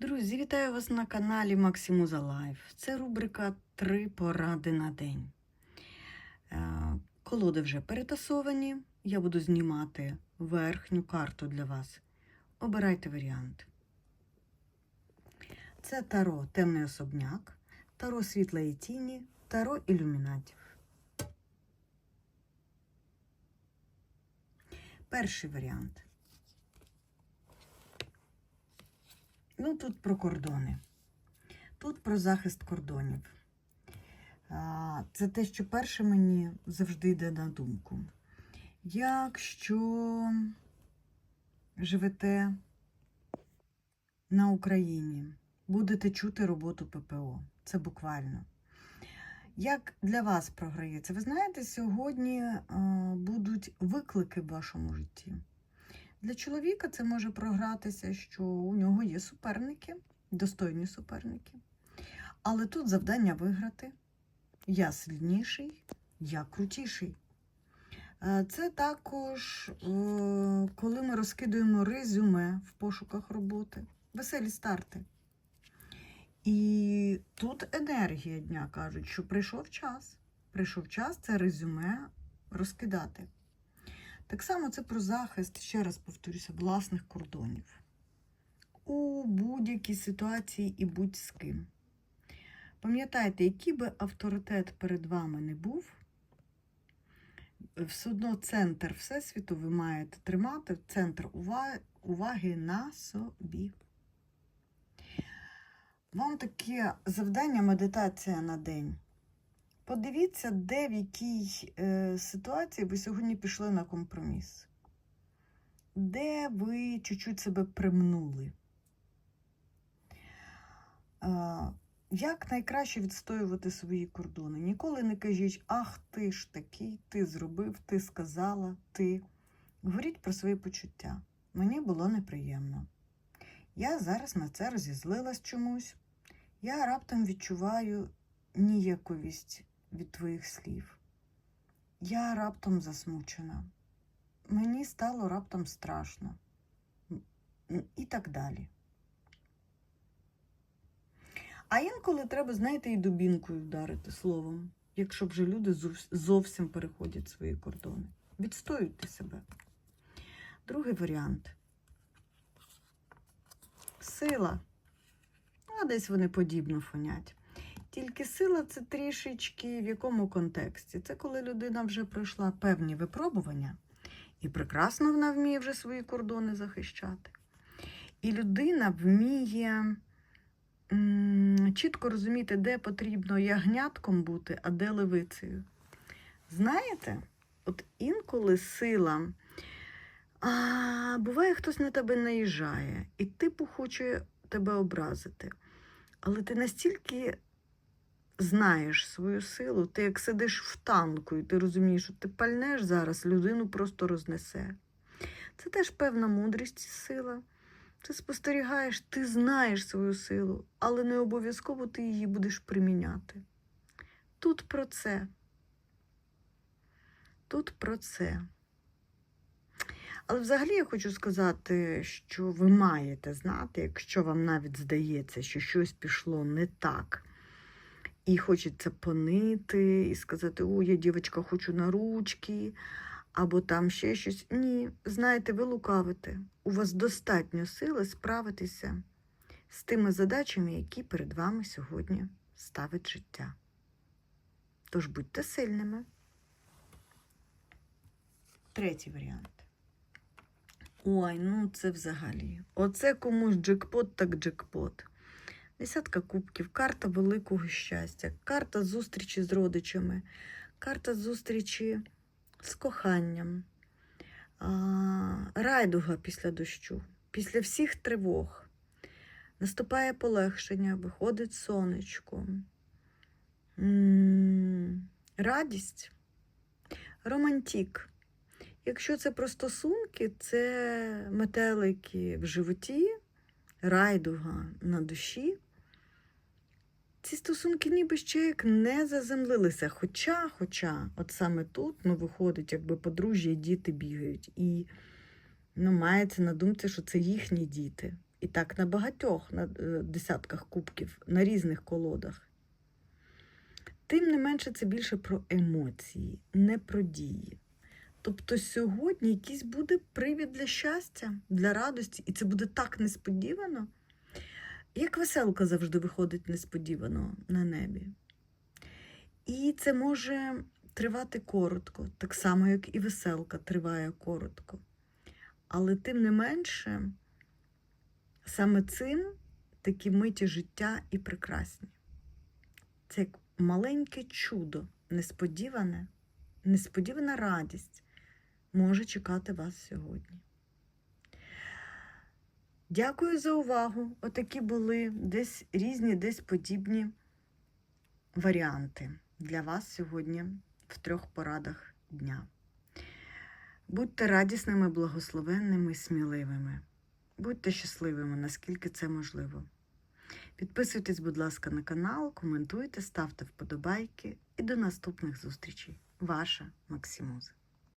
Друзі, вітаю вас на каналі Максимуза Лайф. Це рубрика Три поради на день. Е, Колоди вже перетасовані. Я буду знімати верхню карту для вас. Обирайте варіант. Це таро темний особняк, таро світлої тіні, таро ілюмінатів. Перший варіант. Ну, тут про кордони. Тут про захист кордонів. Це те, що перше мені завжди йде на думку. Якщо живете на Україні, будете чути роботу ППО. Це буквально. Як для вас програється? Ви знаєте, сьогодні будуть виклики в вашому житті. Для чоловіка це може програтися, що у нього є суперники, достойні суперники. Але тут завдання виграти. Я сильніший, я крутіший. Е, Це також, е, коли ми розкидуємо резюме в пошуках роботи, веселі старти. І тут енергія дня кажуть, що прийшов час. Прийшов час це резюме розкидати. Так само це про захист, ще раз повторюся, власних кордонів у будь-якій ситуації і будь з ким. Пам'ятайте, який би авторитет перед вами не був, все одно центр Всесвіту ви маєте тримати, центр уваги, на собі. Вам таке завдання медитація на день. Подивіться, де в якій е, ситуації ви сьогодні пішли на компроміс. Де ви чуть-чуть себе примнули. Е, як найкраще відстоювати свої кордони? Ніколи не кажіть, ах, ти ж такий, ти зробив, ти сказала, ти. Говоріть про свої почуття. Мені було неприємно. Я зараз на це розізлилась чомусь. Я раптом відчуваю ніяковість від твоїх слів. Я раптом засмучена. Мені стало раптом страшно. І так далі. А інколи треба, знаєте, і дубінкою вдарити словом, якщо вже люди зовсім переходять свої кордони. Відстоюйте себе. Другий варіант. Сила. А десь вони подібно фонять. Тільки сила це трішечки в якому контексті? Це коли людина вже пройшла певні випробування, і прекрасно вона вміє вже свої кордони захищати. І людина вміє чітко розуміти, де потрібно ягнятком бути, а де левицею. Знаєте, от інколи сила. А, буває, хтось на тебе наїжджає, і типу хоче тебе образити. Але ти настільки знаєш свою силу, ти як сидиш в танку, і ти розумієш, що ти пальнеш зараз, людину просто рознесе. Це теж певна мудрість і сила. Ти спостерігаєш, ти знаєш свою силу, але не обов'язково ти її будеш приміняти. Тут про це. Тут про це. Але взагалі я хочу сказати, що ви маєте знати, якщо вам навіть здається, що щось пішло не так, і хочеться понити, і сказати, о, я дівчинка, хочу на ручки, або там ще щось. Ні, знаєте, ви лукавите. У вас достатньо сили справитися з тими задачами, які перед вами сьогодні ставить життя. Тож будьте сильними. Третій варіант. Ой, ну це взагалі. Оце комусь джекпот, так джекпот. Десятка кубків, карта великого щастя, карта зустрічі з родичами, карта зустрічі з коханням, райдуга після дощу, після всіх тривог. Наступає полегшення, виходить сонечко. Радість, романтик. Якщо це про стосунки, це метелики в животі, райдуга на душі. Ці стосунки ніби ще як не заземлилися. Хоча, хоча, от саме тут ну, виходить, якби подружжя і діти бігають. І ну, мається на думці, що це їхні діти. І так на багатьох на е, десятках кубків, на різних колодах. Тим не менше, це більше про емоції, не про дії. Тобто сьогодні якийсь буде привід для щастя, для радості, і це буде так несподівано, як веселка завжди виходить несподівано на небі. І це може тривати коротко, так само, як і веселка триває коротко. Але тим не менше, саме цим такі миті життя і прекрасні. Це як маленьке чудо, несподіване, несподівана радість може чекати вас сьогодні. Дякую за увагу. Отакі були десь різні, десь подібні варіанти для вас сьогодні в трьох порадах дня. Будьте радісними, благословенними, сміливими. Будьте щасливими, наскільки це можливо. Підписуйтесь, будь ласка, на канал, коментуйте, ставте вподобайки і до наступних зустрічей. Ваша Максимуза.